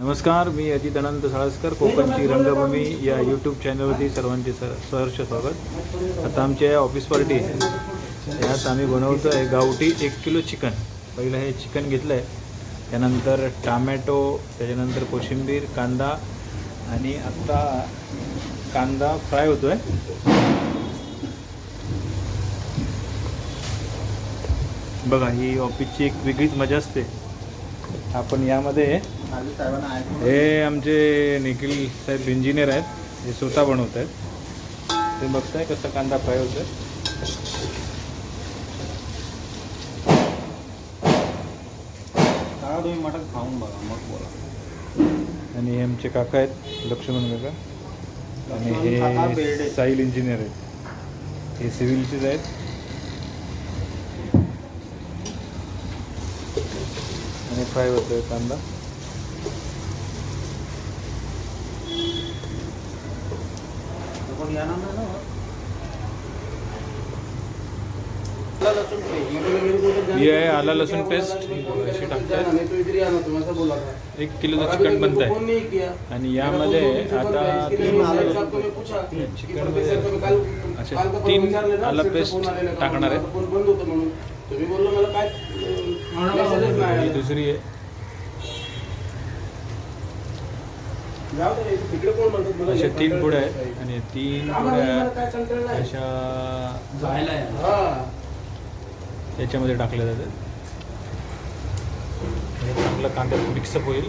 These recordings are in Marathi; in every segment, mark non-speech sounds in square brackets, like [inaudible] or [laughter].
नमस्कार मी अजित अनंत साळसकर कोकणची रंगभूमी या यूट्यूब चॅनलवरती सर्वांचे स सहर्ष स्वागत. आता आमची ऑफिस पार्टी आहे त्यात आम्ही बनवतो आहे गावठी एक किलो चिकन. पहिलं हे चिकन घेतलं आहे त्यानंतर टामॅटो त्याच्यानंतर कोशिंबीर कांदा आणि आत्ता कांदा फ्राय होतो आहे बघा ही ऑफिसची एक वेगळीच मजा असते. आपण यामध्ये हे आमचे निखिल साहेब इंजिनियर आहेत. हे स्वतः बनवत आहेत. ते बघताय कसा कांदा फ्राय होतोय. काढा तुम्ही मटण खाऊन बघा मग बोला. आणि हे आमचे काका आहेत लक्ष्मण काका. आणि हे. साईल इंजिनियर आहेत. हे सिव्हिलचेच आहेत. आणि फ्राय होतोय कांदा. कोणी येणार नाही ना पेस्ट. ही आहे आला लसूण पेस्ट अशी टाकतात. एक किलोचं चिकन बनत आहे आणि यामध्ये आता चिकनमध्ये असे तीन आला पेस्ट टाकणार आहे तुम्ही बोललो मला काय मेसेजच नाही ही आला. दुसरी आहे जाऊ दे, तिकडे कोण म्हणतात मला अशा तीन आहे. आहेत आणि तीन. अशा. याच्यामध्ये टाकल्या जातात हे चांगलं कांद्यात मिक्सअप होईल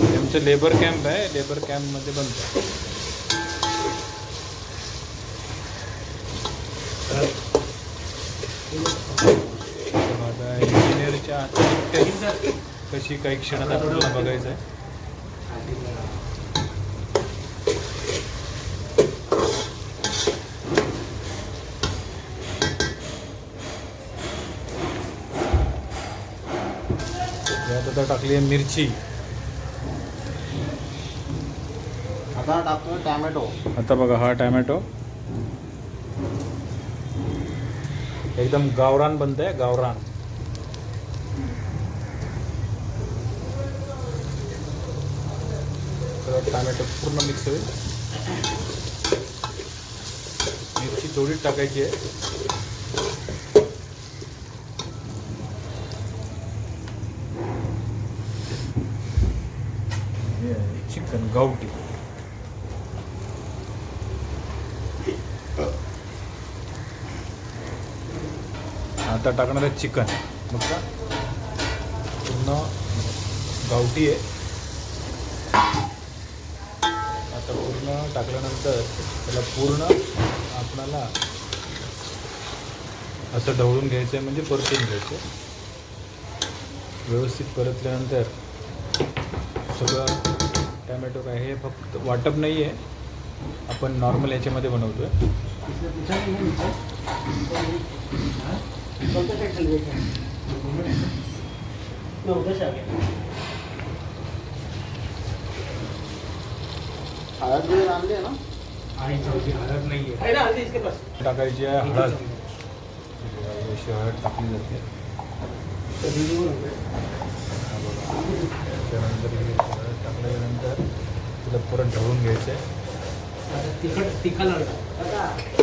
हे आमचं लेबर कॅम्प आहे लेबर कॅम्पमध्ये बनतं इंजिनिअरच्या कशी काही क्षणात आपल्याला बघायचं आहे. यात आता टाकली आहे मिरची. आता टाकतोय टॅमॅटो. आता बघा हा टॅमॅटो. एकदम गावरान बनत आहे गावरान. तर टॅमॅटो पूर्ण मिक्स होईल. मिरची थोडी टाकायची आहे. आहे चिकन गावठी. आता टाकणार आहे चिकन. मग का? पूर्ण गावठी आहे. आता पूर्ण टाकल्यानंतर त्याला पूर्ण आपणाला असं ढवळून घ्यायचं आहे म्हणजे परतून घ्यायचं व्यवस्थित परतल्यानंतर सगळं टॅमॅटो काय हे फक्त वाटप नाही आहे आपण नॉर्मल याच्यामध्ये बनवतो आहे हळद बिळद आणली आहे ना आहे ना हळदी इसके पास टाकायची आहे हळद अशी हळद टाकली जाते हा हे हळद टाकल्यानंतर तिला परत ढवळून घ्यायचं आहे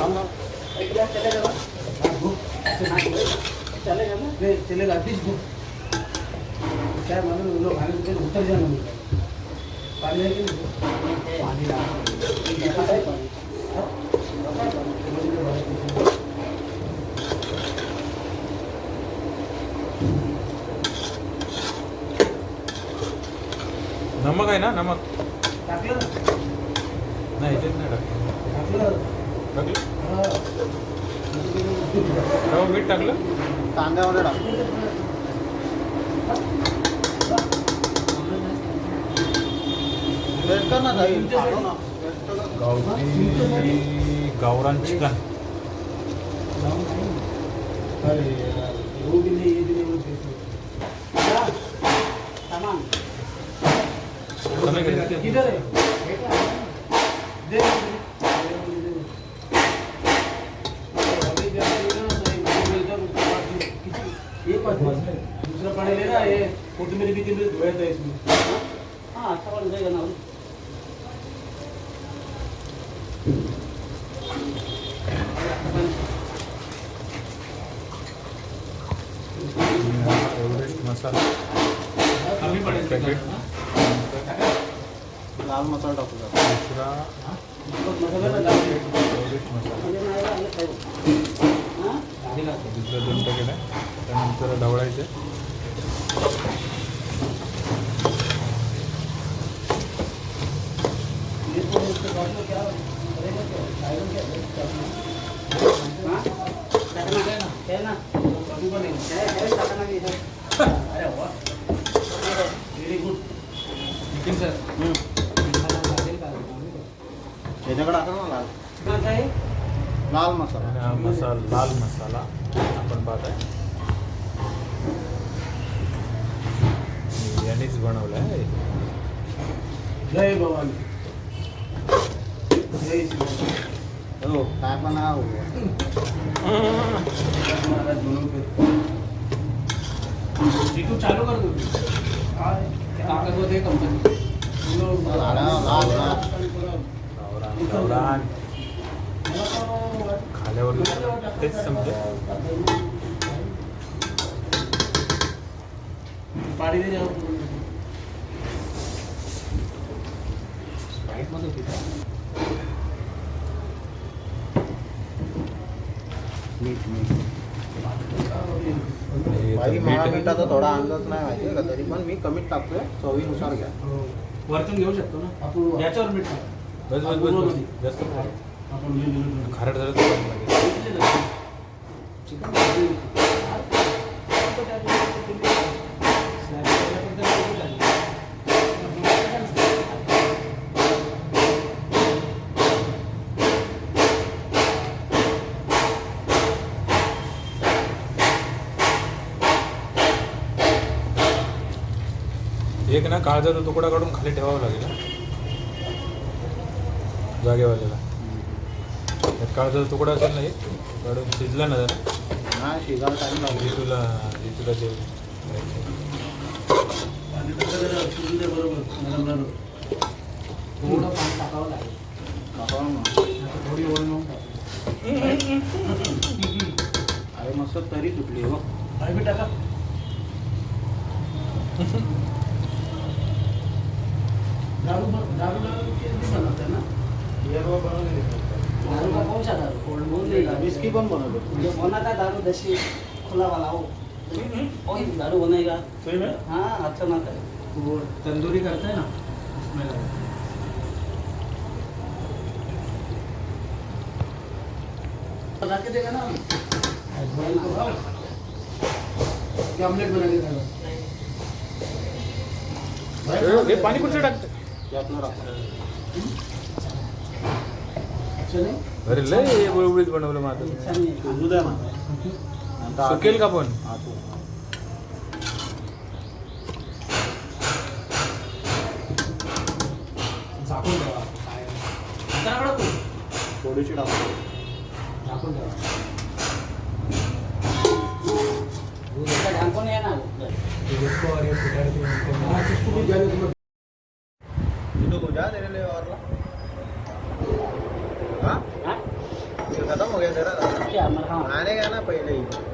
ना. एक गिलास चलेगा ना? चलेगा ना? नहीं, चलेगा बीस बुक क्या मालूम लोग खाने के लिए उतर जाना मुझे पानी है कि नहीं पानी पानी नमक आहे ना नमक टाकलं नाही याच्यात नाही टाकलं टाकलं टाकलं हो मीठ टाकलं? कांद्यामध्ये टाक. वेट कर ना जाईल पाठव ना. वेट कर ना. गावठी गावरान चिकन. अरे यार, वो भी नहीं ये भी नहीं वो भी नहीं। क्या? सामान समय किती? किधर है दे दे, दे, दे। दूसरा पानी लेना ये कोथिंबीर बिथिंबीर धोया था इसमें हाँ अच्छा बन जाएगा ना एव्हरेस्ट मसाला पॅकेट लाल मसाला टाकू दुसरा मसाला. दुसरं दोन पॅकेट आहे. त्यानंतर ढवळायचे व्हेरी गुड नितीन सर याच्याकडे आता ना लाल. आहे लाल मसाला. हा मसाला लाल मसाला आपण पाहत आहे यांनीच बनवला आहे जय भवानी जय हो काय पण हा. हो. यूट्यूब चालू कर दो काय? कागद होते कंपनी लाल, लाल, लाल. गावरान गावरान खाल्यावर तेच समजेल पाणी दे जाऊ मीठ मीठ हे बाई तर मला मीठ मिठाचा थोडा अंदाज नाही माहिती आहे का तरी पण मी कमीच टाकतोय चवीनुसार घ्या. वरतून घेऊ शकतो ना? याच्यावर मीठ टाक. बस बस बस बस. जास्त खारट आपण ते. झालं. चिकन एक ना काळजाचा तुकडा काढून खाली ठेवावा लागेल हा. जागेवाल्याला त्यात काळजाचा तुकडा असेल ना एक काढून शिजला ना जरा हा शिजायला टाइम लागेल. थोडं पाणी टाकावं लागेल ना. थोडी ओढ. अरे मस्त तरी सुटली हो टाका [laughs] दारू बन- दारू दारू केली बनवते ना बिअर बनवलेली दारू का कौन सा दारू कोल्ड बोल पण बनवली जो बना था दारू देसी खुला वाला हो वही दारू में हाँ अच्छा ना वो तंदूरी करते हैं ना? उसमें डालो। बना के देगा ना क्या ऑमलेट बना के पाणी कुठे टाकतं. अरे लय बुळबुळीत बनवलं माझं है। सुकेल का पण. थोडीशी टाकतो झाकून ठेवा. उसका ढंग को नहीं है ना हाँ, किसको भी जाने को मत- तू तुझ्या तेरे लिए और ला हाँ हाँ ये खत्म हो गया तेरा। आने का ना पहले ही।